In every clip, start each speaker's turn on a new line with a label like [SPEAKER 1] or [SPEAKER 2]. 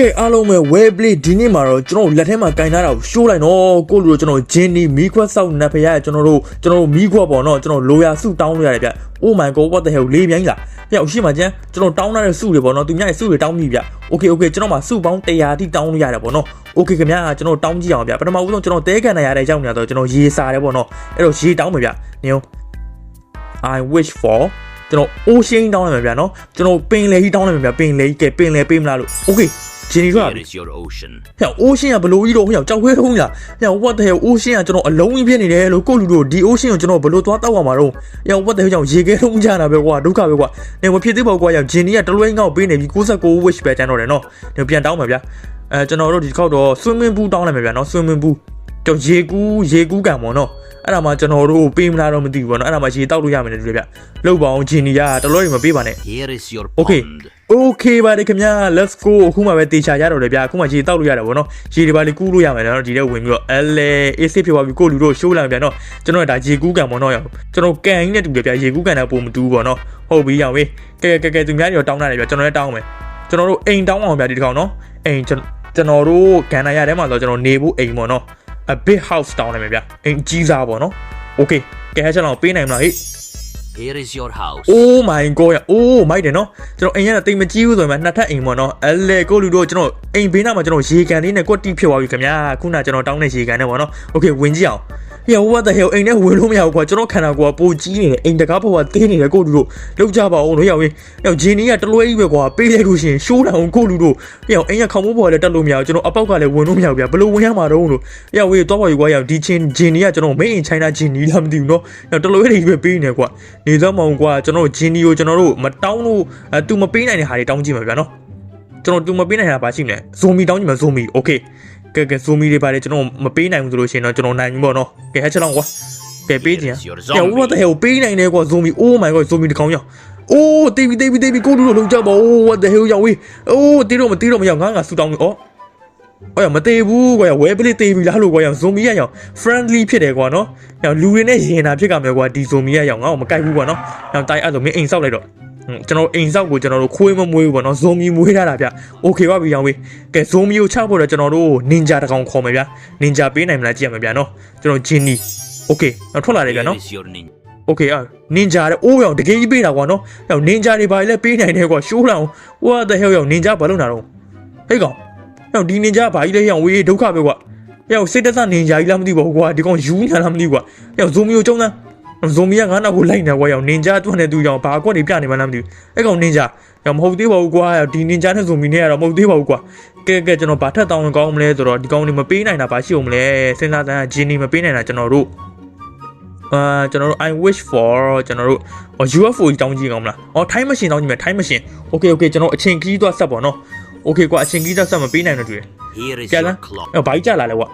[SPEAKER 1] ကဲအားလုံးပဲ web play ဒီနေ့မှာတော့ကျွန်တော်တို့လက်ထဲမှာကင်ထားတာကိုရှိုးလိုက်တော့ကိုလူတို့ကျွန်တော်ဂျင်းနီမီခွက်ဆောက်နတ်ဖရရဲ့ကျွန်တော်တို့ကျွန်တော်တို့မီခွက်ပေါ့နော်ကျွန်တော်လိုရာစုတောင်းလို့ရတယ်ဗျ Oh my god what the hell လေးပြိုင်းလားပြအရှိမှကျန်ကျွန်တော်တောင်းထားတဲ့စုတွေပေါ့နော်သူများရဲ့စုတွေတောင်းပြီဗျ Okay okay ကျွန်တော်မှာစုပေါင်း100တိတောင်းလို့ရတယ်ပေါ့နော် Okay ခင်ဗျာကျွန်တော်တောင်းကြည့်အောင်ဗျပထမဦးဆုံးကျွန်တော်တဲကန်နေရတဲ့ရောက်နေတော့ကျွန်တော်ရေစာတယ်ပေါ့နော်အဲ့တော့ရေတောင်းမယ်ဗျနေအောင် I wish for ကျွန်တော် ocean တောင်းလိုက်မယ်ဗျာနော်ကျွန်တော်ပင်လေကြီးတောင်းလိုက်မယ်ဗျာပင်လေကြီးကဲပင်လေပေးမလားလို့ Okay ဂျင်းနီက
[SPEAKER 2] Here is your ocean.
[SPEAKER 1] ဟဲ့ ocean ကဘလို့ကြီးတော့ဟဲ့ကြောက်ခွဲထုံးလားဟဲ့ what the hell ocean ကကျွန်တော်အလုံးကြီးဖြစ်နေတယ်လို့ကိုလူတို့ဒီ ocean ကိုကျွန်တော်ဘလို့သွားတောက်ရမှာတော့ဟဲ့ what the hell ကြောင့်ရေခဲထုံးကြတာပဲကွာဒုက္ခပဲကွာနေမဖြစ်သေးပါဘူးကွာရောက်ဂျင်းနီကတလွဲငေါ့ပေးနေပြီ69 wish ပဲကျန်တော့တယ်နော်နေပြန်တောင်းမယ်ဗျာအဲကျွန်တော်တို့ဒီခေါက်တော့ swimming pool တောင်းလိုက်မယ်ဗျာနော် swimming pool ကျွန်တော်ရေကူးရေကူးကံပေါ့နော်အဲ့ဒါမှကျွန်တော်တို့ပေးမလားတော့မသိဘူးပေါ့နော်အဲ့ဒါမှရေတောက်လို့ရမယ်လေတူလေဗျလောက်ပါအောင်ဂျင်းနီကတလွဲကြီးမပေးပါနဲ့
[SPEAKER 2] Here is your
[SPEAKER 1] Okay.
[SPEAKER 2] Pond.
[SPEAKER 1] Okay ပါတယ်ခင်ဗျာ let's go အခုမှပဲတေချာရတော့တယ်ဗျာအခုမှရေတောက်လို့ရတယ်ဗောနော်ရေတွေပါလေကူးလို့ရမယ်နော်ဒီထဲဝင်ပြီးတော့အဲလေအေးစစ်ဖြစ်သွားပြီကိုလူတို့ရှိုးလာပြန်တော့ကျွန်တော်ဒါရေကူးကန်ဗောနော်ရောက်ကျွန်တော်ကန်ကြီးနဲ့တူတယ်ဗျာရေကူးကန်တဲ့ပုံမတူဘူးဗောနော်ဟုတ်ပြီရောက်ပြီကဲကဲကဲသူများတွေတော့တောင်းတာတယ်ဗျာကျွန်တော်လည်းတောင်းမယ်ကျွန်တော်တို့အိမ်တောင်းအောင်ဗျာဒီတစ်ခေါက်နော်အိမ်ကျွန်ကျွန်တော်တို့ကန်နာရထဲမှာဆိုကျွန်တော်နေဖို့အိမ်ဗောနော် a big house တောင်းလိုက်မယ်ဗျာအိမ်ကြီးစားဗောနော် okay ကဲဟဲ့ကျွန်တော်ပေးနိုင်မလားဟေ့
[SPEAKER 2] Here is your house.
[SPEAKER 1] Oh my god ရ Oh မိုက်တယ်နော်ကျွန်တော်အိမ်ကတိတ်မကြီးဘူးဆိုရင်နှစ်ထပ်အိမ်ပေါ့နော်အဲလေကိုလူတို့ကျွန်တော်အိမ်ဘေးနားမှာကျွန်တော်ရေကန်လေးနဲ့ကွက်တီဖြစ်သွားပြီခင်ဗျာခုနကျွန်တော်တောင်းတဲ့ရေကန်နဲ့ပေါ့နော် Okay ဝင်ကြည့်အောင် Yeah what the hell အိမ်နဲ့ဝင်လို့မရဘူးကွာကျွန်တော်ခန္ဓာကိုယ်ကပိုကြီးနေတယ်အိမ်တကားပေါ်ကတင်းနေတယ်ကိုလူတို့လောက်ကြပါအောင်လို့ရောက်ရင်ရောက်ဂျင်းနီကတလွဲကြီးပဲကွာပေးလိုက်လို့ရှိရင်ရှိုးတယ်အောင်ကိုလူတို့ရောက်အိမ်ကခေါင်းမိုးပေါ်လည်းတက်လို့မရဘူးကျွန်တော်အပေါက်ကလည်းဝင်လို့မရဘူးဗျာဘယ်လိုဝင်ရမှာတော့လို့ရောက်ဝေးတော့ပါပြီကွာရောက်ဒီချင်းဂျင်းနီကကျွန်တော် main in China ဂျင်းနီလားမသိဘူးနော်ရောက်တလွဲကြီးပဲပေးနေကွာနေသားမအောင်ကွာကျွန်တော်ဂျင်းနီကိုကျွန်တော်တို့မတောင်းလို့အဲသူမပေးနိုင်တဲ့ဟာတွေတောင်းကြည့်မှာဗျာနော် ကျွန်တော်သူမပေးနိုင်တာပါရှိမလဲဇိုမီတောင်းကြည့်မယ်ဇိုမီโอเค ကဲကဲဇိုမီတွေပါတယ်ကျွန်တော်မပေးနိုင်ဘူးဆိုလို့ရှိရင်တော့ကျွန်တော်နိုင်ပြီပေါ့နော်ကဲဟဲ့ချက်တော့ကွာကဲပေးကြည့်
[SPEAKER 2] Here is your
[SPEAKER 1] ကဲ what the hell ပေးနိုင်တယ်ကွာဇိုမီ oh my god ဇိုမီတကောင်ရောက်အိုးတေးပြီတေးပြီတေးပြီကိုလူလိုလုံးကြပါ oh what the hell ရောက်ဝေးအိုးတေးတော့မတေးတော့မရောက်ငါငါဆူတောင်းပြီဩအော်ရမတေးဘူးကွာဝဲပလေးတေးပြီလားလို့ကွာရောက်ဇိုမီရရောက် friendly ဖြစ်တယ်ကွာနော်ရောက်လူတွေနဲ့ရင်တာဖြစ်ကြမယ်ကွာဒီဇိုမီရရောက်ငါ့ကိုမကြိုက်ဘူးကွာနော်ရောက်တိုက်အဲ့ဆိုမင်းအိမ်ဆောက်လိုက်တော့ ကျွန်တော်အိမ်ဆောက်ကိုကျွန်တော်တို့ခွေးမမွေးဘူးပေါ့နော်ဇိုမီမွေးထားတာဗျโอเคပါပြီရောင်းဝေးကဲဇိုမီကိုချဖို့တော့ကျွန်တော်တို့နင်ဂျာတကောင်ခေါ်မယ်ဗျနင်ဂျာပေးနိုင်မလားကြည့်ရမယ်ဗျနော်ကျွန်တော်ဂျင်းနီโอเคတော့ထွက်လာတယ်ဗျ
[SPEAKER 2] Here
[SPEAKER 1] နော်
[SPEAKER 2] is your ninja.
[SPEAKER 1] โอเคအာနင်ဂျာတဲ့အိုးရောင်တကယ်ကြီးပေးတာကွာနော်ရောင်နင်ဂျာတွေဘာလဲပေးနိုင်တယ်ကွာရှိုးလောင် what the hell ရောင်နင်ဂျာဘာလုပ်တာတော့ဟေးကောင်ရောင်ဒီနင်ဂျာဘာကြီးလဲရောင်ဝေးဒုက္ခပဲကွာရောင်စိတ်သက်သာနင်ဂျာကြီးလားမသိပါဘူးကွာဒီကောင်ယူညာလားမသိဘူးကွာရောင်ဇိုမီကိုကျုံးသား ဇိုမီကငါနောက်ကိုလိုက်နေကွာရောင်နင်ဂျာတွန်းနေသူကြောင့်ဘာအကွက်တွေပြနေမှလားမသိဘူးအဲ့ကောင်နင်ဂျာရောင်မဟုတ်သေးပါဘူးကွာဒီနင်ဂျာနဲ့ဇိုမီနဲ့ကတော့မဟုတ်သေးပါဘူးကွာကဲကဲကျွန်တော်ဘာထက်တောင်းကောင်းမလဲဆိုတော့ဒီကောင်တွေမပေးနိုင်တာဘာရှိအောင်မလဲစဉ်းစားစမ်းဂျင်းနီမပေးနိုင်တာကျွန်တော်တို့အာကျွန်တော်တို့ I wish for ကျွန်တော်တို့ UFO ကြီးတောင်းကြည့်ကောင်းမလားအော် time machine တောင်းကြည့်မယ် time machine okay okay ကျွန်တော်အချိန်ကြီးသွားဆက်ပါတော့ okay ကွာအချိန်ကြီးသွားဆက်မပေးနိုင်တော့တွေ့
[SPEAKER 2] Here is
[SPEAKER 1] Kaya
[SPEAKER 2] your
[SPEAKER 1] lang.
[SPEAKER 2] clock.
[SPEAKER 1] အဲ့ဘာကြီးကြလာလဲကွာ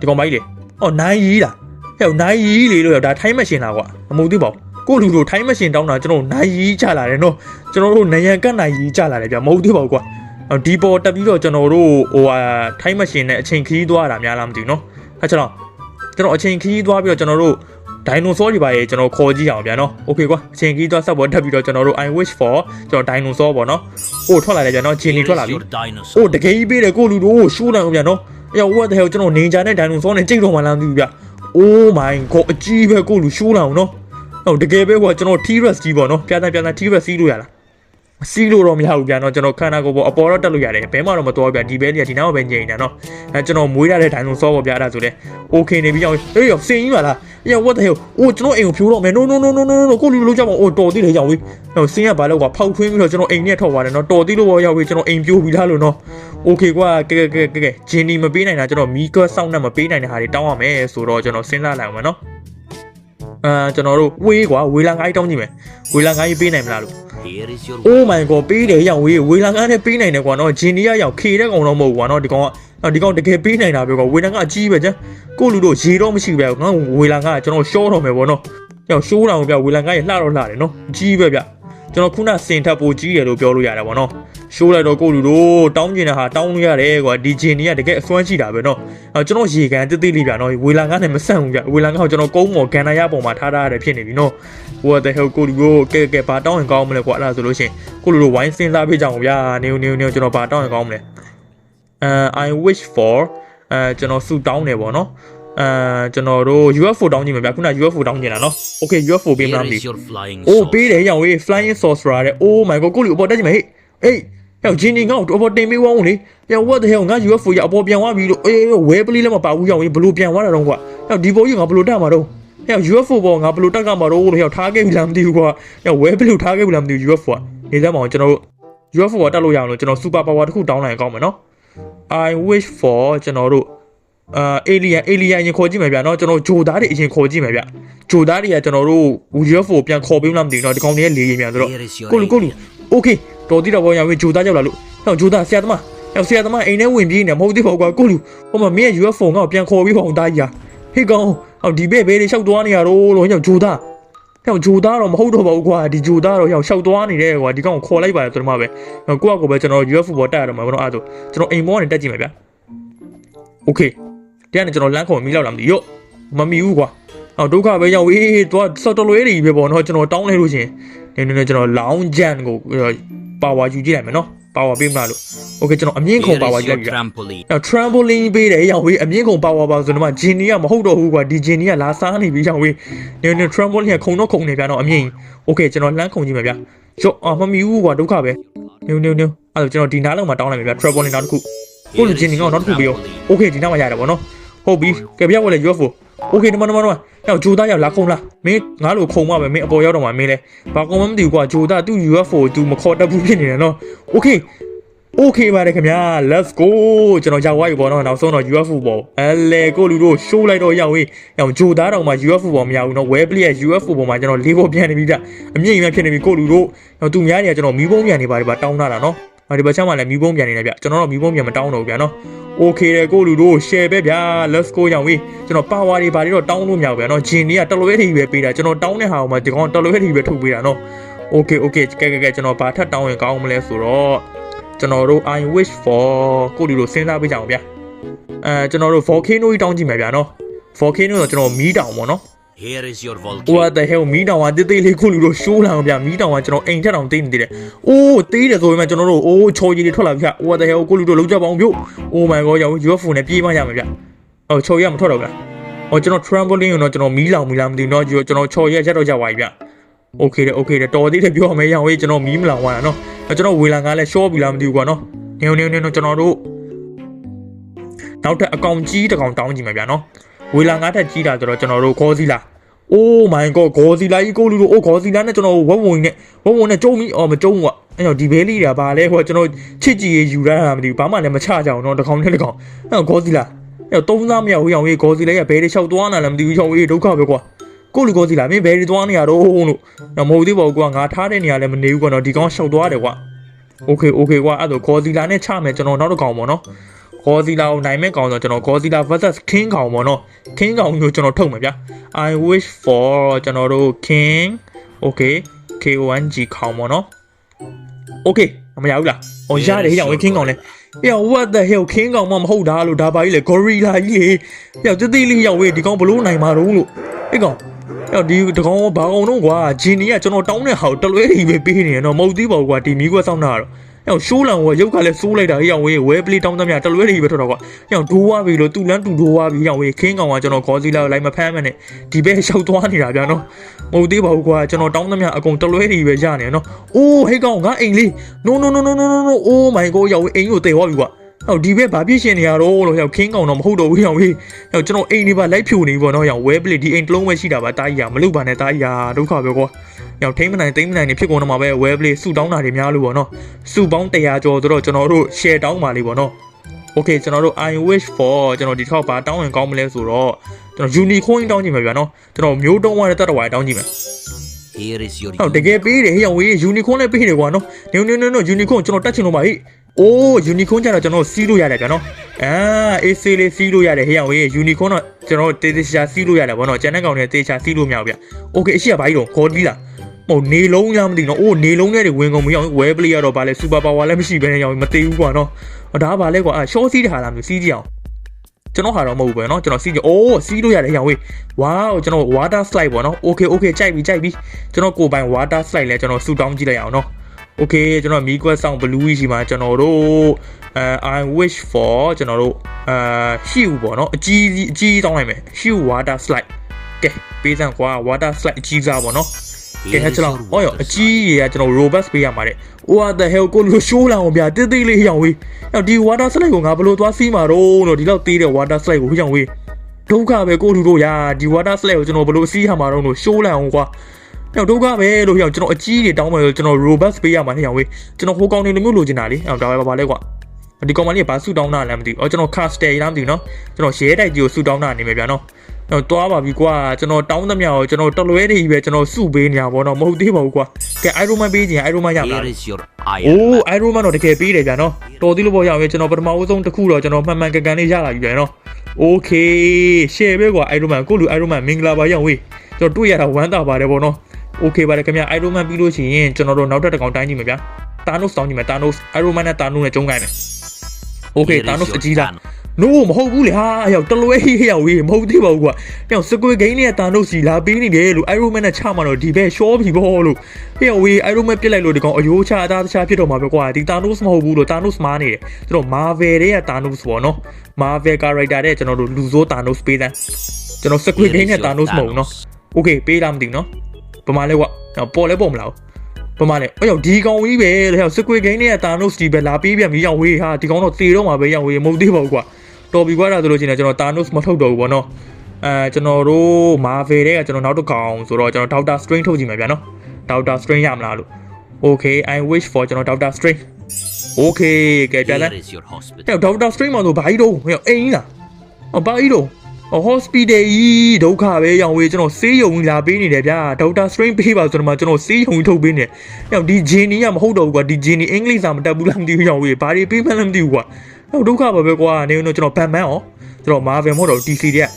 [SPEAKER 1] ဒီကောင်ဘာကြီးလေအော်နိုင်ကြီးလား ဟဲ့နိုင်ကြီးလေလို့ဒါထိုင်းမရှင်လားကွာမမှုသိပါဘူးကိုလူတို့ထိုင်းမရှင်တောင်းတာကျွန်တော်နိုင်ကြီးကြလာတယ်နော်ကျွန်တော်တို့နယံကတ်နိုင်ကြီးကြလာတယ်ဗျမဟုတ်သေးပါဘူးကွာဒီပေါ်တက်ပြီးတော့ကျွန်တော်တို့ဟိုဟာထိုင်းမရှင်နဲ့အချိန်ခီးသွားတာများလားမသိဘူးနော်အဲကျွန်တော်ကျွန်တော်အချိန်ခီးသွားပြီးတော့ကျွန်တော်တို့ဒိုင်နိုဆောတွေပါရေကျွန်တော်ခေါ်ကြည့်အောင်ဗျာနော်။ Okay ကွာအချိန်ကြီးသွားဆက်ပေါ်တက်ပြီးတော့ကျွန်တော်တို့ I wish for ကျွန်တော်ဒိုင်နိုဆောပေါ့နော်။အိုထွက်လာတယ်ဗျာနော်ဂျင်လီထွက်လာပြီ။အိုတကယ်ကြီးပေးတယ်ကိုလူတို့ရှိုးလိုက်အောင်ဗျာနော်။အဲ့ဟို what the hell ကျွန်တော်နေဂျာနဲ့ဒိုင်နိုဆောနဲ့ကြိတ်တော့မှလမ်းမသိဘူးဗျာ။ Oh my god အကြီးပဲကိုလူရှိုးတယ်အောင်နော်ဟုတ်တကယ်ပဲကွာကျွန်တော် T-Rex ကြီးပေါ့နော်ပြတာပြတာ T-Rex စီးလို့ရလား စီးလို့တော့မရဘူးဗျာနော်ကျွန်တော်ခန္ဓာကိုယ်ပေါ်အပေါ်တော့တက်လို့ရတယ်ဘဲမှတော့မတော်ဘူးဗျာဒီဘဲကြီးကဒီနောက်ပဲငြိမ်နေတာနော်အဲကျွန်တော်မွေးရတဲ့ဒိုင်နိုဆောပေါ့ဗျာအဲ့ဒါဆိုလဲ okay နေပြီအောင်ဟေးရောက်စင်ကြီးပါလားအေး what the hell အိုးကျွန်တော်အိမ်ကိုဖြိုးတော့မယ် no no no no no no ကိုလူလုံးကြပါအိုးတော်သေးတယ်ရောက်ဝေးဟိုစင်ကဘာလို့ကွာဖောက်ထွင်းပြီးတော့ကျွန်တော်အိမ်နဲ့ထောက်ပါတယ်နော်တော်သေးလို့ရောက်ဝေးကျွန်တော်အိမ်ပြိုးပြီးလားလို့နော် okay ကွာကဲကဲကဲကဲဂျင်းနီမပေးနိုင်တာကျွန်တော်မီကောစောင့်နဲ့မပေးနိုင်တဲ့ဟာတွေတောင်းရမယ်ဆိုတော့ကျွန်တော်စဉ်းစားလိုက်အောင်မယ်နော်အာကျွန်တော်တို့ဝေးကွာဝေးလာငါးကြီးတောင်းကြည့်မယ်ဝေးလာငါးကြီးပေးနိုင်မလားလို့
[SPEAKER 2] Here is your
[SPEAKER 1] Oh my god ပေးတယ်ရောက်ဝေးဝေးလာငါးနဲ့ပေးနိုင်တယ်ကွာနော်ဂျင်းနီကရောက်ခေတဲ့ကောင်တော့မဟုတ်ဘူးကွာနော်ဒီကောင်ကဒီကောင်တကယ်ပေးနိုင်တာပဲကွာဝေးလာငါးအကြီးပဲကျန်ကိုလူတို့ရေတော့မရှိပဲငါဝေးလာငါးကျွန်တော်ရှော့တော့မယ်ပေါ့နော်ရောက်ရှိုးတာကိုပြဝေးလာငါးရလှတော့လှတယ်နော်ကြီးပဲဗျကျွန်တော်ခုနစင်ထပ်ပိုကြီးတယ်လို့ပြောလို့ရတယ်ပေါ့နော် ရှိုးလိုက်တော့ကိုလူတို့တောင်းကျင်တဲ့ဟာတောင်းလို့ရတယ်ကွာဒီဂျင်းနီကတကယ်အစွမ်းရှိတာပဲနော်အဲကျွန်တော်ရေကန်တိတိလေးဗျနော်ဝေးလာငါးနဲ့မဆန့်ဘူးဗျဝေးလာငါးကိုကျွန်တော်ကုန်းမော်ကန်နာရပုံမှာထားထားရတယ်ဖြစ်နေပြီနော် what the hell ကိုလူတို့ကဲကဲဘာတောင်းရင်ကောင်းမလဲကွာအဲ့ဒါဆိုလို့ရှိရင်ကိုလူတို့ဝိုင်းစဉ်းစားပေးကြအောင်ဗျာနေနေနေကျွန်တော်ဘာတောင်းရင်ကောင်းမလဲအဲ I wish for အဲကျွန်တော်ဆူတောင်းတယ်ပေါ့နော်အဲကျွန်တော်တို့ UFO တောင်းကြည့်မယ်ဗျာခုန UFO တောင်းကြတာနော် Okay UFO ပေးမလားမ
[SPEAKER 2] Here
[SPEAKER 1] သိ
[SPEAKER 2] is your flying
[SPEAKER 1] အိုး
[SPEAKER 2] saucer.
[SPEAKER 1] ပေးတယ်ရောင်ဝေး flying saucer တဲ့ Oh my god ကိုလူအပေါ်တက်ကြည့်မယ်ဟေးအေး ယောက်ချင်းကြီးငေါ့တော့ပေါ်တင်ပေးဝောင်းလေပြန်ဝတ်တဲ့ဟောငါ UFO ရအပေါ်ပြန်သွားပြီလို့အေးဝဲပလီလည်းမပါဘူးရောက်ရင်ဘလို့ပြန်သွားတာတော့ကွာယောက်ဒီပေါ်ကြီးငါဘလို့တက်မှာတော့ယောက် UFO ပေါ်ငါဘလို့တက်ကမှာတော့လို့ယောက်ထားခဲ့ပြီလားမသိဘူးကွာယောက်ဝဲပလီထားခဲ့ပြီလားမသိဘူး UFO ကနေစမ်းမအောင်ကျွန်တော်တို့ UFO ကတက်လို့ရအောင်လို့ကျွန်တော် super power တစ်ခုတောင်းလိုက်အောင်ကောင်းမယ်နော် I wish for ကျွန်တော်တို့အာအေလီယန်အေလီယန်ရင်ခေါ်ကြည့်မယ်ဗျာနော်ကျွန်တော်ဂျိုသားတွေအရင်ခေါ်ကြည့်မယ်ဗျာဂျိုသားတွေကကျွန်တော်တို့ UFO ပြန်ခေါ်ပေးမလားမသိဘူးနော်ဒီကောင်တွေကလေးရင်ပြန်ဆိုတော့ကိုလူကိုလူ Okay တော်တိတော့ဘောရဝင်ဂျိုသားကြောက်လာလို့ဟောဂျိုသားဆရာသမားဟောဆရာသမားအိမ်ထဲဝင်ပြေးနေမဟုတ်သေးပါဘူးကွာကိုလူဟိုမှာမင်းရဲ့ UFO ငါ့ကိုပြန်ခေါ်ပြီးပါအောင်တားကြီးဟာဟေးကောင်ဟောဒီဘဲဘဲလေးရှောက်သွားနေရတော့လို့ဟောဂျိုသားဟောဂျိုသားတော့မဟုတ်တော့ပါဘူးကွာဒီဂျိုသားတော့ဟောရှောက်သွားနေတယ်ကွာဒီကောင်ကိုခေါ်လိုက်ပါတယ်ဆိုတော့မှပဲဟောကိုကကိုပဲကျွန်တော် UFO ပေါ်တက်ရတော့မှာဘောတော့အဲ့ဒါဆိုကျွန်တော်အိမ်ပေါ်ကနေတက်ကြည့်မယ်ဗျာ Okay တရားနဲ့ကျွန်တော်လမ်းခုံမီးလောက်လာမသိရော့မမီဘူးကွာအော်ဒုက္ခပဲရောက်အေးတော့စော်တော်လွဲတွေပဲပေါ့နော်ကျွန်တော်တောင်းလိုက်လို့ရှင်နည်းနည်းကျွန်တော်လောင်းဂျန်ကို ပါဝါယူကြည့်လိုက်မယ်နော်ပါဝါပေးမလားလို့ Okay ကျွန်တော်အမြင့်ခုံ
[SPEAKER 2] Here
[SPEAKER 1] ပါဝါ
[SPEAKER 2] is
[SPEAKER 1] ယူလို
[SPEAKER 2] your
[SPEAKER 1] က်ပြီဗျာ
[SPEAKER 2] trampoline.
[SPEAKER 1] အဲ့ trampoline ပေးတယ်ရောက်ဝေးအမြင့်ခုံပါဝါပါဆိုတော့မှဂျင်နီကမဟုတ်တော့ဘူးကွာဒီဂျင်နီကလာစားနေပြီရောက်ဝေးနည်းနည်း trampoline ကခုံတော့ခုံနေဗျာနော်အမြင့် Okay ကျွန်တော်လမ်းခုံကြည့်မယ်ဗျာရော့အာမမီဘူးကွာဒုက္ခပဲနည်းနည်းနည်းအဲ့တော့ကျွန်တော်ဒီနားလုံးမှာတောင်းလိုက်မယ်ဗျာ trampoline နောက်တစ်ခုကိုလူချင်းနေငါ့ကိုနောက်တစ်ခုပေးရော။ Okay ဒီနောက်မှာရတယ်ဗောနော်။ဟုတ်ပြီ။ကဲပြရောက်ဝဲလေ UFO ။ Okay ဒီမှာဒီမှာဒီမှာ။ ဟဲ့ဂျိုသားရောက်လာခုံလား။မင်းငါ့လိုခုံမပဲမင်းအပေါ်ရောက်တော့မှမင်းလဲ။ဘာကုံမှမသိဘူးကွာဂျိုသားသူ့ UFO သူမခေါ်တတ်ဘူးဖြစ်နေတယ်နော်။ Okay Okay ပါတယ်ခင်ဗျာ let's go ကျွန်တော်ရောက်သွားပြီပေါ့နော်နောက်ဆုံးတော့ UFO ပေါ့အဲလေကိုလူတို့ show လိုက်တော့ရောက်ဝေးရောက်ဂျိုသားတော်မှာ UFO ပေါ်မရဘူးနော် web play ရဲ့ UFO ပေါ်မှာကျွန်တော်လေးပေါ်ပြန်နေပြီဗျအမြင့်ကြီးမှဖြစ်နေပြီကိုလူတို့နောက်သူများတွေကကျွန်တော်မီးပုံးပြန်နေပါတယ်ဗျတောင်းတာတာနော် ဒီဘက်ချမ်းမှာလည်းမီးပုံးပြန်နေတယ်ဗျကျွန်တော်တော့မီးပုံးပြန်မတောင်းတော့ဘူးဗျနော် Okay တယ်ကိုလူတို့ share ပဲဗျာ let's go ရောင်ဝေးကျွန်တော် power တွေဘာတွေတော့တောင်းလို့မရဘူးဗျာနော်ဂျင်တွေကတလွဲထီပဲပေးတာကျွန်တော်တောင်းတဲ့ဟာကိုမှဒီကောင်တလွဲထီပဲထုတ်ပေးတာနော် Okay okay ကဲကဲကဲကျွန်တော်ဘာထပ်တောင်းရင်ကောင်းမလဲဆိုတော့ကျွန်တော်တို့ I wish for ကိုလူတို့စဉ်းစားပေးကြအောင်ဗျာအဲကျွန်တော်တို့ volcano ကြီးတောင်းကြည့်မယ်ဗျာနော် volcano တော့ကျွန်တော်မီးတောင်ပေါ့နော်
[SPEAKER 2] Here is your
[SPEAKER 1] What
[SPEAKER 2] volcano.
[SPEAKER 1] the hell မီးတောင်ကတိတ်တိတ်လေးခုလူတို့ရှိုးလာအောင်ဗျာမီးတောင်ကကျွန်တော်အိမ်ထက်တောင်တိတ်နေသေးတယ်။အိုးတေးတယ်ဆိုပေမဲ့ကျွန်တော်တို့အိုးချော်ကြီးတွေထွက်လာပြီဗျ။ What the hell ကိုလူတို့လုံးကြပါအောင်ပြုတ်။ Oh my god ရောက် UFO နဲ့ပြေးမှရမယ်ဗျ။အော်ချော်ရမထွက်တော့ဘူးလား။အော်ကျွန်တော် trampoline ကိုတော့ကျွန်တော်မီးလောင်မီးလားမသိဘူးเนาะကျွန်တော်ချော်ရရက်တော့ကြပါပြီဗျ။ Okay တယ် okay တယ်တော်သေးတယ်ပြောရမယ်ရောင်ဝေးကျွန်တော်မီးမလောင်သွားတာเนาะ။ကျွန်တော်ဝေလာငါလည်း short ပြီလားမသိဘူးကွာเนาะ။နေနေနေကျွန်တော်တို့နောက်ထပ်အကောင်ကြီးတစ်ကောင်တောင်းကြည့်မယ်ဗျာเนาะ။ဝေလာငါထက်ကြီးတာဆိုတော့ကျွန်တော်တို့ခေါ်စီလား Oh my god ဂေါ်စီလာကြီးကိုလူတို့အိုးဂေါ်စီလာနဲ့ကျွန်တော်ဝက်ဝင်နဲ့ဝက်ဝင်နဲ့ကျုံးပြီးအော်မကျုံးဘူးอ่ะအဲ့တော့ဒီဘဲလေးတွေကဘာလဲဟိုကျွန်တော်ချစ်ကြည်ရေးယူရတာမသိဘူးဘာမှလည်းမချကြအောင်တော့တစ်ကောင်နဲ့တစ်ကောင်အဲ့တော့ဂေါ်စီလာအဲ့တော့သုံးစားမရဘူးရောင်ကြီးဂေါ်စီလာရဲ့ဘဲတွေလျှောက်သွားနာလည်းမသိဘူးရောင်ကြီးဒုက္ခပဲကွာကိုလူဂေါ်စီလာမင်းဘဲတွေသွားနေရတော့လို့တော့မဟုတ်သေးပါဘူးကွာငါထားတဲ့နေရာလည်းမနေဘူးကွာတော့ဒီကောင်လျှောက်သွားတယ်ကွာ Okay okay ကွာအဲ့တော့ဂေါ်စီလာနဲ့ချမယ်ကျွန်တော်နောက်တစ်ကောင်ပေါ့နော် ဂေါ်စီလာကိုနိုင်မဲ့ကောင်ဆိုကျွန်တော်ဂေါ်စီလာ versus king ကောင်ပေါ့နော် king ကောင်မျိုးကျွန်တော်ထုတ်မယ်ဗျာ I wish for ကျွန်တော်တို့ king okay k1g ကောင်ပေါ့နော် okay မရဘူးလားဟောရတယ်ဟေ့အောင် king ကောင်လေဟေ့ what the hell king ကောင်မှမဟုတ်တာလို့ဒါပါကြီးလေ gorilla ကြီးလေဟေ့တတိလေးရောက်ဝေးဒီကောင်ဘလို့နိုင်မှာတော့လို့ဟေ့ကောင်ဟေ့ဒီတကောင်ဘာကောင်တော့ကွာဂျီနီကကျွန်တော်တောင်းတဲ့ဟာကိုတလွဲတွေပဲပေးနေရတော့မဟုတ်သေးပါဘူးကွာဒီမီးကွက်ဆောင်းတာတော့။ ဟဲ့ရှိုးလန်ကရုပ်ကလည်းစိုးလိုက်တာဟေ့အောင်ဝေးဝဲပလီတောင်းသမျှတလွဲတွေပဲထွက်တော့ကွာ။ဟဲ့ဒိုးဝါပြီလို့တူလန်းတူဒိုးဝါပြီဟေ့အောင်ဝေးခင်းကောင်ကကျွန်တော်ခေါ်စီလာလိုက်မဖမ်းမနဲ့ဒီဘက်ရှောက်သွားနေတာဗျာနော်။မဟုတ်သေးပါဘူးကွာကျွန်တော်တောင်းသမျှအကုန်တလွဲတွေပဲရနေနော်။အိုးဟေ့ကောင်ငါအိမ်လေး no no no no no no no oh my god ရောက်ဝေးအိမ်ကိုတေသွားပြီကွာ။ဟောဒီဘက်ဘာပြည့်ရှင်နေရတော့လို့ဟောခင်းကောင်တော့မဟုတ်တော့ဘူးဟောဝေးဟောကျွန်တော်အိမ်လေးပါလိုက်ဖြူနေပေါ့နော်ဟောဝဲပလီဒီအိမ်တစ်လုံးပဲရှိတာပါတားကြီးရမလုပ်ပါနဲ့တားကြီးရဒုက္ခပဲကွာ။ ရောက်ထိမ့်မနိုင်သိမ့်မနိုင်နေဖြစ်ကုန်တော့မှာပဲဝဲပလီဆူတောင်းတာတွေများလို့ပေါ့နော်။ဆူပေါင်း100ကျော်ဆိုတော့ကျွန်တော်တို့ share တောင်းပါလိမ့်ပေါ့နော်။ Okay ကျွန်တော်တို့ I wish for ကျွန်တော်ဒီတစ်ခေါက်ပါတောင်းရင်ကောင်းမလဲဆိုတော့ကျွန်တော် unicorn တောင်းကြည့်မှာဗျာနော်။ကျွန်တော်မျိုးတုံးဝါတဲ့တတ်တော်ဝါတောင်းကြည့်မယ်
[SPEAKER 2] Here is your
[SPEAKER 1] ဟုတ်တကယ်ပေးတယ်ဟေ့အောင်ဝေး unicorn လည်းပေးတယ်ကွာနော်နင်းနင်းနင်း unicorn ကျွန်တော်တက်ချင်လို့ပါဟေ့အိုး unicorn ကျတော့ကျွန်တော်စီးလို့ရတယ်ဗျာနော်အာအေးဆေးလေးစီးလို့ရတယ်ဟေ့အောင်ဝေး unicorn တော့ကျွန်တော်တေးသေးချာစီးလို့ရတယ်ဗောနော်ကျန်တဲ့ကောင်တွေတေးချာစီးလို့မရဘူးဗျ okay အရှိကဘာကြီးတော့ခေါ်ပြီးလားမ ဟုတ်နေလုံးလားမသိနော်အိုးနေလုံးနဲ့တွေဝင်ကုန်မရအောင်ဝဲပလေးရတော့ဗာလဲ super power လည်းမရှိဘဲနဲ့ရောင်မသိဘူးကွာနော်ဒါကဗာလဲကွာအာ short စီးတဲ့ဟာလားမျိုးစီးကြည့်အောင်ကျွန်တော်ဟာတော့မဟုတ်ဘူးပဲเนาะကျွန်တော်စီးကြအိုးစီးလို့ရတယ်ဟေ့ဝေး wow ကျွန်တော် water slide ပေါ့နော် okay okay ကြိုက်ပြီကြိုက်ပြီကျွန်တော်ကိုယ်ပိုင် water slide လဲကျွန်တော်ဆူတောင်းကြည့်လိုက်အောင်เนาะ โอเคကျွန်တော်မီကွက်ဆောင် blue ရှိမှာကျွန်တော်တို့အဲ I wish for ကျွန်တော်တို့အာရှီဦးပေါ့နော်အကြီးကြီးအကြီးတောင်းလိုက်မယ်ရှီဦး water slide ကဲပေးစမ်းကွာ water slide အကြီးစားပေါ့နော်ကဲဟဲ့ ကျွန်တော်ဟောရအကြီးကြီးကကျွန်တော် robust ပေးရမှာတဲ့ what the hell ကိုလိုရှိုးလာအောင်ဗျာတိတ်တိတ်လေးဟျောင်ဝေးအဲ့ဒီ water slide ကိုငါဘယ်လိုသွားစီးမှာတော့လို့ဒီလောက်သေးတဲ့ water slide ကိုဟျောင်ဝေးဒုက္ခပဲကိုလူတို့ရာဒီ water slide ကိုကျွန်တော်ဘယ်လိုစီးရမှာတော့လို့ရှိုးလာအောင်ကွာ။အဲ့တော့ဒုက္ခပဲလို့ဟိုကျွန်တော်အကြီးတွေတောင်းမယ်လို့ကျွန်တော် robust ပေးရမှာနေအောင်ဝေးကျွန်တော်ဟိုကောင်တွေလိုမျိုးလိုချင်တာလေအဲ့ဒါပဲပါပါလဲကွာ။ဒီကောင်မလေးကဘာဆူတောင်းတာလဲမသိဘူး။အော်ကျွန်တော် caster လားမသိဘူးနော်။ကျွန်တော်ရဲတိုက်ကြီးကိုဆူတောင်းတာနေမယ်ဗျာနော်။အဲ့ တော့တွားပါပြီကွာကျွန်တော်တောင်းသမျှကိုကျွန်တော်တလွဲတွေကြီးပဲကျွန်တော်စုပေးနေရပါတော့မဟုတ်သေးပါဘူးကွာ။ကဲ Iron Man ပေးခြင်း Iron Man ရမလား
[SPEAKER 2] Here is your ။ Iron
[SPEAKER 1] Oh
[SPEAKER 2] Man.
[SPEAKER 1] Iron Man တော့တကယ်ပေးတယ်ဗျာနော်။တော်သေးလို့ပေါ့ရအောင်ကျွန်တော်ပထမဦးဆုံးတစ်ခုတော့ကျွန်တော်မှန်မှန်ကန်ကန်လေးရလာပြီဗျာနော်။ Okay share ပဲကွာ Iron Man ကိုလူ Iron Man မင်္ဂလာပါရောက်ဝေးကျွန်တော်တွေ့ရတာဝမ်းသာပါတယ်ပေါ့နော်။ Okay ပါတယ်ခင်ဗျ Iron Man ပြီးလို့ရှိရင်ကျွန်တော်တို့နောက်ထပ်တစ်ကောင်တိုင်းကြည့်မယ်ဗျာ Thanos တောင်းကြည့်မယ် Thanos Iron Man နဲ့ Thanos နဲ့ကျုံးကိုင်းမယ် Okay
[SPEAKER 2] Here is
[SPEAKER 1] Thanos
[SPEAKER 2] your
[SPEAKER 1] အကြီးသား
[SPEAKER 2] Thanos.
[SPEAKER 1] No မဟုတ်ဘူးလေဟာအရောက်တလွဲဟေးရောက်ဝေးမဟုတ်သေးပါဘူးကွာ။ညောင်စကွေဂိမ်းနဲ့ Thanos ကြီးလာပေးနေတယ်လို့ Iron Man နဲ့ချမှာတော့ဒီဘက် short ပြီပေါ့လို့ဟေးရောက်ဝေး Iron Man ပြစ်လိုက်လို့ဒီကောင်အယိုးချအသားတခြားဖြစ်တော့မှာပဲကွာဒီ Thanos မဟုတ်ဘူးလို့ Thanos မားနေတယ်ကျွန်တော် Marvel တဲ့က Thanos ပေါ့နော် Marvel character တဲ့ကျွန်တော်တို့လူဆိုး Thanos ပေးတဲ့ကျွန်တော်စကွေဂိမ်းနဲ့ Thanos မဟုတ်ဘူးနော် Okay ပေးလားမသိဘူးနော်ပမာလဲကွာပေါ်လဲပေါ်မလားပမာနဲ့အဲ့ရောက်ဒီကောင်ကြီးပဲတဲ့ဟောစကွေဂိမ်းနဲ့တာနို့စ်ဒီပဲလာပေးပြန်ပြီးရောက်ဝေးဟာဒီကောင်တော့သေတော့မှာပဲရောက်ဝေးမဟုတ်သေးပါဘူးကွာ တော်ပြီကွာဒါဆိုလို့ရှိရင်ကျွန်တော်တာနို့စ်မထုတ်တော့ဘူးဗောနော်အဲကျွန်တော်တို့မာဗယ်တဲ့ကကျွန်တော်နောက်တစ်ကောင်ဆိုတော့ကျွန်တော်ဒေါက်တာစထရင်းထုတ်ကြည့်မှာဗျာနော်ဒေါက်တာစထရင်းရမလားလို့ Okay I wish for ကျွန်တော်ဒေါက်တာစထရင်း Okay ကဲပြန်လာ
[SPEAKER 2] Here is your hospital.
[SPEAKER 1] အဲ့ဒေါက်တာစထရင်းမှာဆိုဘာကြီးတော့ဟဲ့အိမ်ကြီးလားဟောဘာကြီးတော့ hospital ကြီးဒုက္ခပဲရောင်ဝေးကျွန်တော်ဆေးရုံကြီးလာပေးနေတယ်ဗျာဒေါက်တာစထရင်းပေးပါဆိုတော့မှကျွန်တော်ဆေးရုံကြီးထုတ်ပေးနေတယ်အဲ့တော့ဒီဂျင်းနီကမဟုတ်တော့ဘူးကွာဒီဂျင်းနီအင်္ဂလိပ်စာမတတ်ဘူးလားမသိဘူးရောင်ဝေးဘာတွေပေးမှန်းလည်းမသိဘူးကွာအဲ့ တော့ဒုက္ခပါပဲကွာနေတော့ကျွန်တော်ဗန်မန်ရောကျွန်တော် Marvel မဟုတ်တော့ DC တက်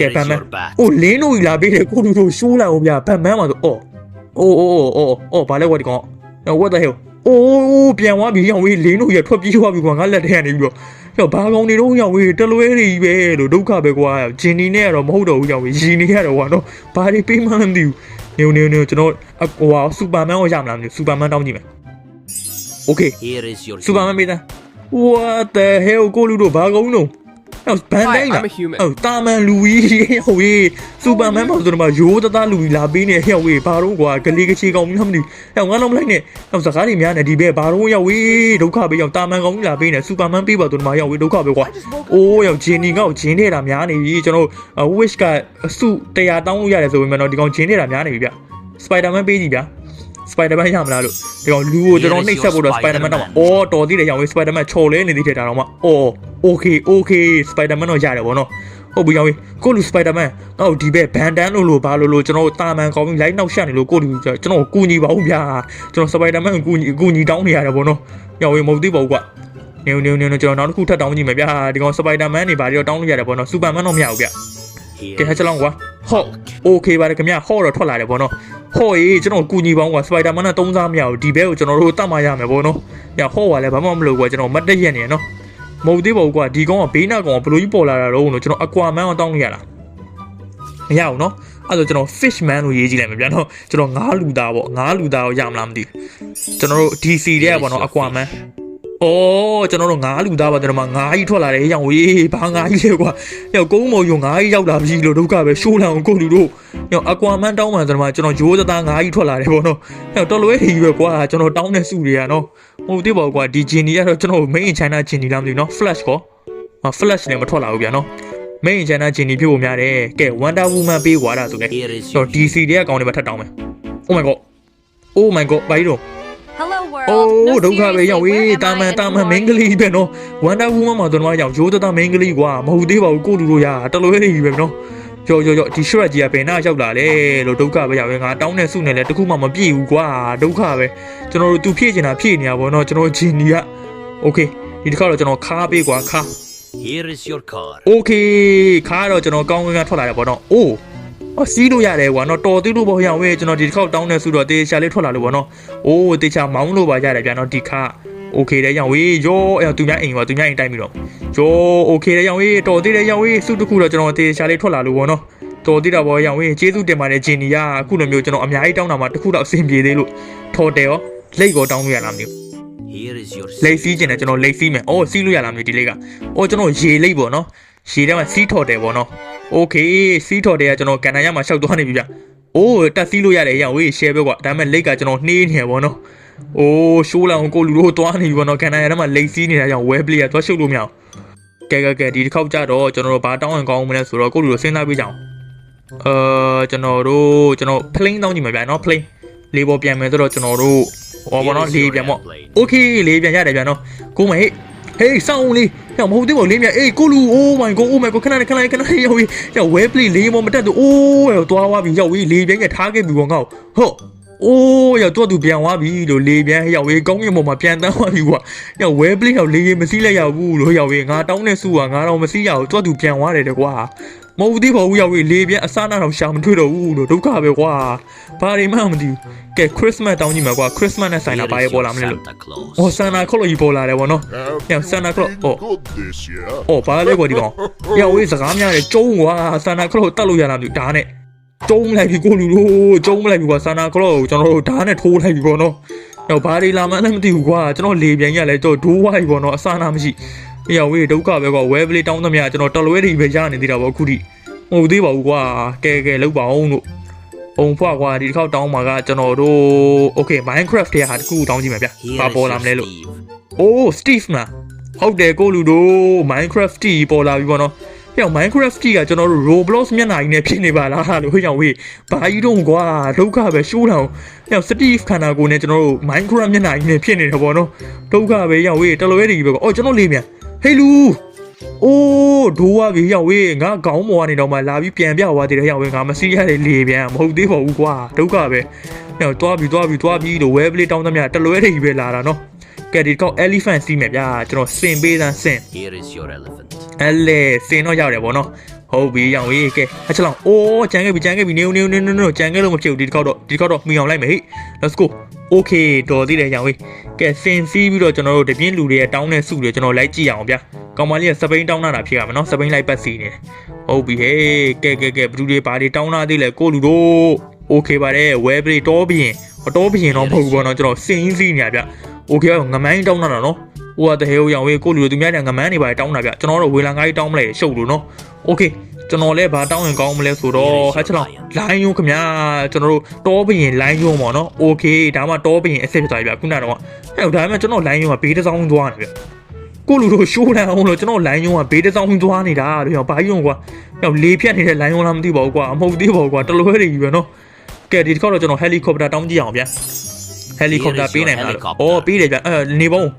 [SPEAKER 2] ကဲ
[SPEAKER 1] ဗန်မန်အိုးလင်းလို့လာပေးတယ်ကိုလူတို့ရှိုးလာအောင်ဗျာဗန်မန်မှာဆိုအော်အိုးအိုးအိုးအိုးဘာလဲဝတ်ဒီကောင် what the hell အိုးပြန်သွားပြီရောင်ဝေးလင်းတို့ရထွက်ပြေးသွားပြီကွာငါလက်ထဲကနေပြီးတော့ကျော်ဘာကောင်နေတော့ရောင်ဝေးတလွဲတွေကြီးပဲလို့ဒုက္ခပဲကွာဂျင်နီနဲ့ကတော့မဟုတ်တော့ဘူးရောင်ဝေးရီနေရတော့ကွာနော်ဘာတွေပေးမှန်းမသိဘူးနေနေနေကျွန်တော်ဟိုဟာစူပါမန်ကိုရမလားမသိဘူးစူပါမန်တောင်းကြည့်မယ် Okay
[SPEAKER 2] here is your
[SPEAKER 1] Superman မေးတာ what the hell ကိုလူတို့ဘာကောင်တော့အဲ့ဘန်တိုင်းလား
[SPEAKER 3] I'm a human.
[SPEAKER 1] ဟုတ်တာမန်လူကြီးဟိုဝေးစူပါမန်ပေါ့ဆိုတော့မှရိုးသားသားလူကြီးလာပေးနေဟဲ့ဝေးဘာတော့ကွာဂလေးကချေကောင်မလားမသိဘူးအဲ့ငါတော့မလိုက်နဲ့အဲ့စကားတွေများနေဒီဘက်ဘာတော့ရောက်ဝေးဒုက္ခပဲရောက်တာမန်ကောင်ကြီးလာပေးနေစူပါမန်ပေးပါဆိုတော့မှရောက်ဝေးဒုက္ခပဲကွာ
[SPEAKER 3] I just woke up.
[SPEAKER 1] အိုးရောက်ဂျင်းနီကောက်ဂျင်းနေတာများနေပြီကျွန်တော်တို့ wish ကအစု100တောင်းလို့ရတယ်ဆိုပေမဲ့တော့ဒီကောင်ဂျင်းနေတာများနေပြီဗျစပိုက်ဒါမန်ပေးကြည့်ဗျ စပိုက်ဒါမန်ရမလားလို့ဒီကောင်လူကိုကျွန်တော်နှိပ်ဆက်ဖို့တော့စပိုက်ဒါမန်တော့အော်တော်သေးတယ်ရောင်ဝေးစပိုက်ဒါမန်ချော်လဲနေသေးတယ်ဒါတော့မှအော် okay okay စပိုက်ဒါမန်တော့ရတယ်ဗောနော်ဟုတ်ပြီရောင်ဝေးကိုလူစပိုက်ဒါမန်အော်ဒီဘက်ဘန်ဒန်လို့လို့ဘာလို့လို့ကျွန်တော်တာမန်ကောင်းပြီး line နောက်ရှက်နေလို့ကိုလူကျွန်တော်ကူညီပါဦးဗျာကျွန်တော်စပိုက်ဒါမန်ကိုကူညီကူညီတောင်းနေရတယ်ဗောနော်ရောင်ဝေးမဟုတ်သေးပါဘူးကွာနေနေနေကျွန်တော်နောက်တစ်ခုထပ်တောင်းကြည့်မယ်ဗျာဒီကောင်စပိုက်ဒါမန်နေပါတော့တောင်းလို့ရတယ်ပေါ့နော်စူပါမန်တော့မရဘူးဗျ
[SPEAKER 2] Here
[SPEAKER 1] ကဲဟဲ့
[SPEAKER 2] is
[SPEAKER 1] ချက်လောင်းကွာဟော့โอเคပါတယ်ခင်ဗျဟော့တော့ထွက်လာတယ်ပေါ့နော်ဟော့ရေးကျွန်တော်ကူညီပေါင်းကွာစပိုက်ဒါမန်နဲ့သုံးစားမရဘူးဒီဘဲကိုကျွန်တော်တို့တတ်မှရမယ်ပေါ့နော်ညဟော့ကလည်းဘာမှမလုပ်ကွာကျွန်တော်မတ်တက်ရက်နေရနော်မဟုတ်သေးပါဘူးကွာဒီကောင်ကဘေးနာကောင်ကဘလို့ကြီးပေါ်လာတာတော့လို့ကျွန်တော်အကွာမန်ကိုတောင်းလို့ရတာမရဘူးနော်အဲ့ဒါကျွန်တော် fish man လို့ရေးကြည့်လိုက်မယ်ဗျာနော်ကျွန်တော်ငါးလူသားပေါ့ငါးလူသားကိုရမလားမသိဘူးကျွန်တော်တို့ DC တဲ့ပေါ့နော်အကွာမန် ။ အော်ကျွန်တော်တို့ငါးလူသားပါကျွန်တော်မှငါးကြီးထွက်လာတယ်ဟေ့ရောင်ဝေးဘာငါးကြီးလဲကွာ။ရောက်ကုန်းမော်ယုံငါးကြီးရောက်လာပြီလို့ဒုက္ခပဲရှိုးလန်အောင်ကိုလူတို့။ရောက်အကွာမန်တောင်းမှကျွန်တော်မှကျွန်တော်ဂျိုးသသားငါးကြီးထွက်လာတယ်ပေါ့နော်။ရောက်တော်လွဲဟီပဲကွာကျွန်တော်တောင်းတဲ့စုတွေကနော်။ဟုတ်သေးပါဘူးကွာဒီဂျင်နီကတော့ကျွန်တော် main china ဂျင်နီလားမသိဘူးနော် flash ကော။ဟာ flash နဲ့မထွက်လာဘူးဗျာနော်။ main china ဂျင်နီဖြစ်ဖို့များတယ်။ကဲ wonder woman ပေးကွာဒါဆိုလေ
[SPEAKER 2] Here is
[SPEAKER 1] ကျွန်
[SPEAKER 2] your
[SPEAKER 1] တော် DC တွေကအကောင့်တွေမှာထပ်တောင်းမယ်။ Oh my god Oh my god ဘာကြီးတော့
[SPEAKER 4] Hello world.
[SPEAKER 1] အို
[SPEAKER 4] No, းဒု
[SPEAKER 1] က္ခပဲ
[SPEAKER 4] seriously,
[SPEAKER 1] ရောက်ဝေး
[SPEAKER 4] where am
[SPEAKER 1] တာမန်
[SPEAKER 4] I
[SPEAKER 1] တာမန်
[SPEAKER 4] anymore?
[SPEAKER 1] မင်းကလေးပဲနော်ဝမ်ဒါဝူမန်မှာတော့တော့ရောက်ရိုးတသားမင်းကလေးကွာမဟုတ်သေးပါဘူးကိုလူတို့ရတလွဲနေပြီပဲနော်ကြော်ကြော်ကြော်ဒီရှရက်ကြီးကဘယ်နာရောက်လာလဲလို့ဒုက္ခပဲရောက်ဝေးငါတောင်းတဲ့စုနဲ့လည်းတခုမှမပြည့်ဘူးကွာဒုက္ခပဲကျွန်တော်တို့သူဖြည့်ချင်တာဖြည့်နေရပါတော့ကျွန်တော်ဂျင်နီကโอเคဒီတစ်ခါတော့ကျွန်တော်ခါပေးကွာခါ
[SPEAKER 2] Here is your car.
[SPEAKER 1] โอเคခါတော့ကျွန်တော်ကောင်းကင်ကထွက်လာတယ်ပေါ့နော်အိုး အစီးလို့ရတယ်ကွာနော်တော်သေးလို့ပေါ့ရောက်ဝေးကျွန်တော်ဒီတစ်ခေါက်တောင်းတဲ့စုတော့တေချာလေးထွက်လာလို့ပေါ့နော်အိုးတေချာမောင်းလို့ပါရတယ်ဗျာနော်ဒီခါ โอเคတဲ့ရောင်ဝေးရောအဲ့သူများအိမ်ပါသူများအိမ်တိုက်ပြီးတော့ရောโอเคတဲ့ရောင်ဝေးတော်သေးတဲ့ရောင်ဝေးစုတစ်ခုတော့ကျွန်တော်တေချာလေးထွက်လာလို့ပေါ့နော်တော်သေးတာပေါ့ရောင်ဝေးကျေးဇူးတင်ပါတယ်ဂျင်နီယာအခုလိုမျိုးကျွန်တော်အများကြီးတောင်းတာမှတစ်ခုတော့အဆင်ပြေသေးလို့ထော်တယ်ရော လိတ်ကိုတောင်းလို့ရလားမသိဘူး
[SPEAKER 2] Here is your
[SPEAKER 1] လိတ်စီးကျင်တယ်ကျွန်တော်လိတ်စီးမယ်။အော်စီးလို့ရလားမသိဘူးဒီလိတ်က။အော်ကျွန်တော်ရေလိတ်ပေါ့နော်။ ရေထဲမှာစီးထော်တယ်ပေါ့နော်။ Okay စီးထော်တယ်ကကျွန်တော်ကန်နာရမှာရှောက်သွားနေပြီဗျ။အိုးတက်စီးလို့ရတယ်ရအောင်ဝေး share ပဲကွာ။ဒါပေမဲ့လိတ်ကကျွန်တော်နှေးနေရပေါ့နော်။အိုးရှိုးလောင်ကိုလူတို့သွားနေပြီပေါ့နော်။ကန်နာရထဲမှာလိတ်စီးနေတာကြောင့် web play ကသွားရှုပ်လို့မရအောင်။ကဲကဲကဲဒီတစ်ခေါက်ကြတော့ကျွန်တော်တို့ဘာတောင်းရင်ကောင်းမလဲဆိုတော့ကိုလူတို့စဉ်းစားပြကြအောင်။အာကျွန်တော်တို့ကျွန်တော် plane တောင်းကြည့်မှာဗျာနော် plane လေးပေါ်ပြန်မယ်ဆိုတော့ကျွန်တော်တို့ဟောပေါ့နော်လေးပြန်ပေါ့ โอเคလေးပြန်ရတယ်ပြန်တော့ကိုမဟေးဟေးစောင်းလေး ဟဲ့မဟုတ်သေးပါဘူးလေးမြန်အေးကိုလူ oh my god oh my god ခဏခဏခဏခဏရောက်ပြီရောက် well play လေးမမတက်တော့ oh ရောက်သွားသွားပြီရောက်ပြီလေးပြန်ရထားခဲ့ပြီကောငါ့ဟုတ် oh ရောက်တော့သူပြန်သွားပြီလို့လေးပြန်ရောက်ပြီကောင်းကင်ပေါ်မှာပြန်တန်းသွားပြီကွာရောက် well play ရောက်လေးမစီးလိုက်ရဘူးလို့ရောက်ပြီငါတောင်းတဲ့စုကငါတော့မစီးရဘူးတော့သူပြန်သွားတယ်တကွာ မဟုတ်သေးပါဘူးရောက်ရေလေပြန်အစနာတော့ရှာမတွေ့တော့ဘူးလို့ဒုက္ခပဲကွာဘာတွေမှမသိဘူးကဲခရစ်စမတ်တောင်းကြည့်မှာကွာခရစ်စမတ်နဲ့ဆိုင်လာဘာရေပေါ်လာမလဲလို့
[SPEAKER 2] အော်
[SPEAKER 1] ဆန်တာခလို့ကြီးပေါ်လာတယ်ဗောနော်ညဆ
[SPEAKER 3] န်
[SPEAKER 1] တာ
[SPEAKER 3] ခလို့အော်
[SPEAKER 1] အော်ဘာလဲကွာဒီကောင်ရောက်ရေစကားများတယ်ကျုံးကွာဆန်တာခလို့တတ်လို့ရလားမသိဘူးဒါနဲ့ကျုံးလိုက်ပြီကိုလူတို့ကျုံးလိုက်ပြီကွာဆန်တာခလို့ကျွန်တော်တို့ဒါနဲ့ထိုးလိုက်ပြီဗောနော်တော့ဘာတွေလာမှန်းလည်းမသိဘူးကွာကျွန်တော်လေပြန်ရလဲတော့ဒိုးဝိုက်ပေါ့နော်အဆနာမရှိ ရောဝေးဒုက္ခပဲကွာဝဲပလေးတောင်းသမျှကျွန်တော်တော်လွဲတွေပဲရနေသေးတာဗောအခုထိ။မဟုတ်သေးပါဘူးကွာကဲကဲလောက်ပါအောင်လို့။အုံဖွားကွာဒီတစ်ခေါက်တောင်းမှာကကျွန်တော်တို့ Okay Minecraft ထဲဟာတခုတောင်းကြည့်မှာဗျ။
[SPEAKER 2] Here
[SPEAKER 1] ဘာ
[SPEAKER 2] is
[SPEAKER 1] ပေါ်
[SPEAKER 2] your
[SPEAKER 1] လာမလဲလို့
[SPEAKER 2] Steve.
[SPEAKER 1] ။အိုး Steve မလား။ဟုတ်တယ်ကိုလူတို့ Minecraft တီပေါ်လာပြီပေါ့နော်။ပြောင်း Minecraft တီကကျွန်တော်တို့ Roblox မျက်နှာကြီးနဲ့ဖြစ်နေပါလားလို့ဟိုကြောင့်ဝေးဘာကြီးတော့ကွာဒုက္ခပဲရှိုးတောင်။ပြောင်း Steve ခန္ဓာကိုယ်နဲ့ကျွန်တော်တို့ Minecraft မျက်နှာကြီးနဲ့ဖြစ်နေတယ်ပေါ့နော်။ဒုက္ခပဲရောက်ဝေးတလွဲတကြီးပဲ။အော်ကျွန်တော်လေးမြန်။ ဟေးလူ။အိုးဒိုးဝပြီရောက်ဝေးငါခေါင်းပေါ်ကနေတော့မှလာပြီးပြန်ပြသွားသေးတယ်ရောက်ဝေးငါမစီးရတဲ့လေပြန်မဟုတ်သေးပါဘူးကွာဒုက္ခပဲ။ပြောင်းတွားပြီတွားပြီတွားပြီလို့ web play တောင်းသမျှတလွဲတကြီးပဲလာတာနော်။ကဲဒီကောက် elephant စီးမယ်ဗျာကျွန်တော်စင်ပေးစမ်းစင်
[SPEAKER 2] Here is your elephant.
[SPEAKER 1] အဲလေစင်တော့ရောက်တယ်ဗောနော်ဟုတ်ပြီရောင်ကြီးကဲအချက်လောင်အိုးကြံခဲ့ပြီကြံခဲ့ပြီနေနေနေနေနေကြံခဲ့လို့မဖြစ်ဘူးဒီတစ်ခေါက်တော့ဒီတစ်ခေါက်တော့မိအောင်လိုက်မယ်ဟေ့ let's go okay တော်သေးတယ်ရောင်ကြီးကဲစင်စီးပြီးတော့ကျွန်တော်တို့တပြင်းလူတွေရဲ့တောင်းတဲ့စုတွေကျွန်တော်လိုက်ကြည့်အောင်ဗျာကောင်မလေးကစပိန်တောင်းတာဖြစ်ရမှာနော်စပိန်လိုက်ပတ်စီနေတယ်ဟုတ်ပြီဟေးကဲကဲကဲဘလူတွေဘာတွေတောင်းတာသေးလဲကိုလူတို့ okay ပါတယ် web play တောဘရင်တော့ဘရင်တော့မဟုတ်ဘူးဗောနော်ကျွန်တော်စင်စီးနေရဗျ okay ငမိုင်းတောင်းတာနော် ဟိုကတဟဲဟိုရောင်ဝေးကိုလူတို့သူများတဲ့ငမန်းနေပါတောင်းတာဗျကျွန်တော်တို့ဝေလန်ကားကြီးတောင်းမလဲရှုပ်လို့နော်โอเค ကျွန်တော်လည်းဘာတောင်းရင်ကောင်းမလဲဆိုတော့ဟဲ့ချလောင်လိုင်းယုံခင်ဗျာကျွန်တော်တို့တောဘရင်လိုင်းယုံပေါ့နော်โอเคဒါမှတောဘရင်အစ်စ်ဖြစ်သွားပြီဗျခုနကတော့ဟဲ့ဒါပေမဲ့ကျွန်တော်လိုင်းယုံကဘေးတစ်စောင်းသွားနေဗျကိုလူတို့ရှိုးလန်အောင်လို့ကျွန်တော်လိုင်းယုံကဘေးတစ်စောင်းသွားနေတာတို့ရောဘာကြီးယုံကွာဟဲ့လေဖြတ်နေတဲ့လိုင်းယုံလားမသိပါဘူးကွာအမဟုတ်သေးပါဘူးကွာတလွဲတွေကြီးပဲနော်ကဲဒီတစ်ခေါက်တော့ကျွန်တော်ဟယ်လီကော်ပတာတောင်းကြည့်အောင်ဗျဟယ်လီကော်ပတာပေးနိုင်မှာလားအော်ပေးတယ်ဗျအဲနေပေါင်း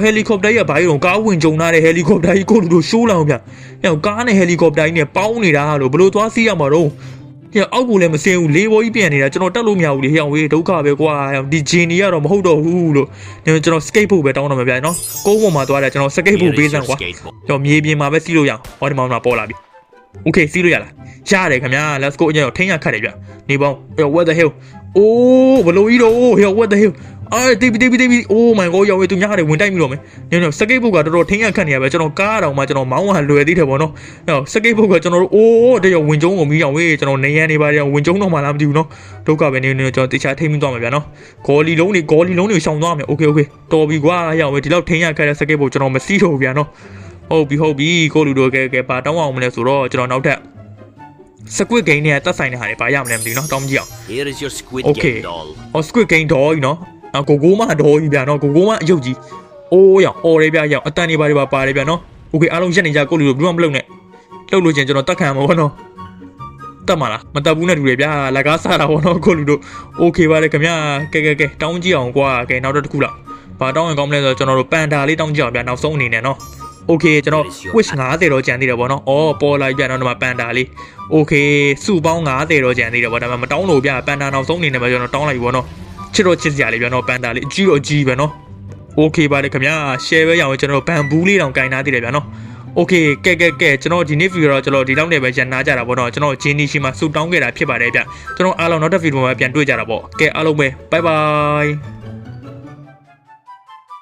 [SPEAKER 1] ဟယ်လီကော်ပတာကြီးကဘာကြီးတော့ကားဝင်ကြုံလာတဲ့ဟယ်လီကော်ပတာကြီးကိုလူတို့ရှိုးလောင်ဗျ။ဟဲ့ကားနဲ့ဟယ်လီကော်ပတာကြီးနဲ့ပေါင်းနေတာလို့ဘယ်လိုသွားစီးရမှာတော့။ဟဲ့အောက်ကိုလည်းမစင်းဘူးလေးဘောကြီးပြန်နေတာကျွန်တော်တက်လို့မရဘူးလေဟဲ့ဝေးဒုက္ခပဲကွာ။ဒီဂျင်နီကတော့မဟုတ်တော့ဘူးလို့။ကျွန်တော် skate ဖို့ပဲတောင်းတော့မှာဗျာနော်။ကုန်းပေါ်မှာသွားတယ်ကျွန်တော် skate ဖို့
[SPEAKER 2] Here
[SPEAKER 1] ပေး
[SPEAKER 2] is
[SPEAKER 1] စ
[SPEAKER 2] your
[SPEAKER 1] မ်းကွာ
[SPEAKER 2] skateboard.
[SPEAKER 1] ။ကျွန်တော်မြေပြင်မှာပဲစီးလို့ရအောင်။ဟောဒီမှာမှပေါ်လာပြီ။ Okay စီးလို့ရလား။ရတယ်ခင်ဗျာ let's go အရင်တော့ထိန်းရခတ်တယ်ဗျ။နေပေါင်း what the hell အိုးဘလို့ကြီးတော့ hell what the hell အာတေးပြီတေးပြီတေးပြီ oh my god ရောက်ဝေးသူများတယ်ဝင်တိုက်ပြီတော့မယ်ညညစကိတ်ဘုတ်ကတော်တော်ထင်းရခတ်နေရပဲကျွန်တော်ကားတောင်မှကျွန်တော်မောင်းဝါလွယ်သေးတယ်ပေါ့နော်အဲ့စကိတ်ဘုတ်ကကျွန်တော်တို့အိုးတရဝင်ကျုံးကိုမီးအောင်ဝေးကျွန်တော်နေရန်နေပါရဝင်ကျုံးတော့မှလားမသိဘူးနော်ဒုက္ခပဲနေနေကျွန်တော်တေချာထိမ့်ပြီးသွားမှာဗျာနော်ဂေါ်လီလုံးတွေဂေါ်လီလုံးတွေရှောင်သွားမယ် okay okay တော်ပြီကွာရောက်ဝေးဒီလောက်ထင်းရခတ်တဲ့စကိတ်ဘုတ်ကျွန်တော်မစီးတော့ဘူးဗျာနော်ဟုတ်ပြီဟုတ်ပြီကိုလူတို့ကဲကဲပါတောင်းအောင်မလဲဆိုတော့ကျွန်တော်နောက်ထပ်စကွစ်ဂိမ်းနဲ့တက်ဆိုင်တဲ့ဟာတွေပါရမလဲမသိဘူးနော်တောင်းမကြည့်အောင်
[SPEAKER 2] Here is your Squid
[SPEAKER 1] Okay.
[SPEAKER 2] Game doll.
[SPEAKER 1] ဟော squid game တော့ကြီးနော် အကိုကိုမတော့ကြီးဗျာနော်ကိုကိုမအယုတ်ကြီးအိုးရောင်အော်ရဲဗျာရောင်အတန်နေပါတွေပါပါတယ်ဗျာနော်โอเคအားလုံးရက်နေကြကိုလူတို့ဘယ်မှမလုပ်နဲ့လုပ်လို့ချင်းကျွန်တော်တတ်ခံမှာပေါ့နော်တတ်မလားမတတ်ဘူးနဲ့တူတယ်ဗျာလကားစားတာပေါ့နော်ကိုလူတို့โอเคပါလေခင်ဗျာကဲကဲကဲတောင်းကြည့်အောင်ကွာကဲနောက်တော့တစ်ခုလောက်ဘာတောင်းရင်ကောင်းမလဲဆိုတော့ကျွန်တော်တို့ပန်တာလေးတောင်းကြည့်အောင်ဗျာနောက်ဆုံးအနေနဲ့နော်โอเคကျွန်တော် wish 50တော့ကြံသေးတယ်ပေါ့နော်။အော်ပေါ်လာပြီဗျာနော်ဒီမှာပန်တာလေး။ Okay စုပေါင်း50တော့ကြံသေးတယ်ပေါ့ဒါပေမဲ့မတောင်းလို့ဗျာပန်တာနောက်ဆုံးအနေနဲ့ပဲကျွန်တော်တောင်းလိုက်ပြီပေါ့နော်။ ချစ်တော့ချစ်စရာလေးဗျာနော်ပန်တာလေးအကြီးတော့ကြီးပဲနော်။ Okay ပါလေခင်ဗျာ share ပဲရအောင်ကျွန်တော်ဘန်ဘူးလေးတောင်ကင်ထားသေးတယ်ဗျာနော်။ Okay ကဲကဲကဲကျွန်တော်ဒီနေ့ video တော့ကျွန်တော်ဒီလောက်နဲ့ပဲရန်နာကြတာပေါ့နော်ကျွန်တော်ဂျင်းနီရှိမှာဆူတောင်းခဲ့တာဖြစ်ပါတယ်ဗျ။ကျွန်တော်အားလုံးနောက်တစ် video မှာပြန်တွေ့ကြတာပေါ့။ကဲအားလုံးပဲ bye bye